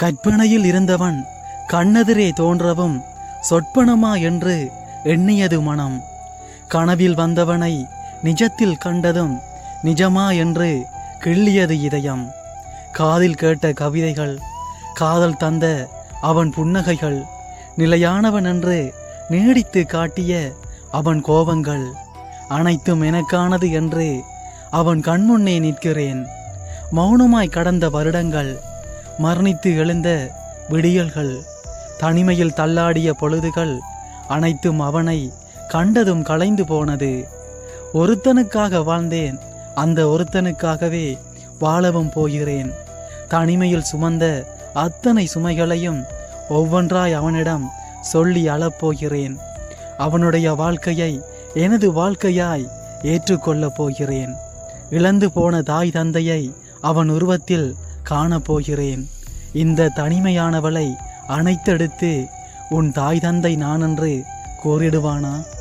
கற்பனையில் இருந்தவன் கண்ணெதிரே தோன்றவும் சொற்பனமா என்று எண்ணியது மனம். கனவில் வந்தவனை நிஜத்தில் கண்டதும் நிஜமா என்று கிள்ளியது இதயம். காதில் கேட்ட கவிதைகள் காதல் தந்த அவன் புன்னகைகள் நிலையானவன் என்று நீடித்து காட்டிய அவன் கோபங்கள் அனைத்தும் எனக்கானது என்று அவன் கண்முன்னே நிற்கிறேன். மௌனமாய் கடந்த வருடங்கள் மரணித்து எழுந்த விடியல்கள் தனிமையில் தள்ளாடிய பொழுதுகள் அனைத்தும் அவனை கண்டதும் கலைந்து போனது. ஒருத்தனுக்காக வாழ்ந்தேன் அந்த ஒருத்தனுக்காகவே வாழவும் போகிறேன். தனிமையில் சுமந்த அத்தனை சுமைகளையும் ஒவ்வொன்றாய் அவனிடம் சொல்லி அழப்போகிறேன் அவனுடைய வாழ்க்கையை எனது வாழ்க்கையாய் ஏற்றுக்கொள்ளப் போகிறேன். இழந்து போன தாய் தந்தையை அவன் உருவத்தில் காணப்போகிறேன். இந்த தனிமையானவளை அணைத்தெடுத்து உன் தாய் தந்தை நானென்று கோரிடுவானா? கூறிடுவானா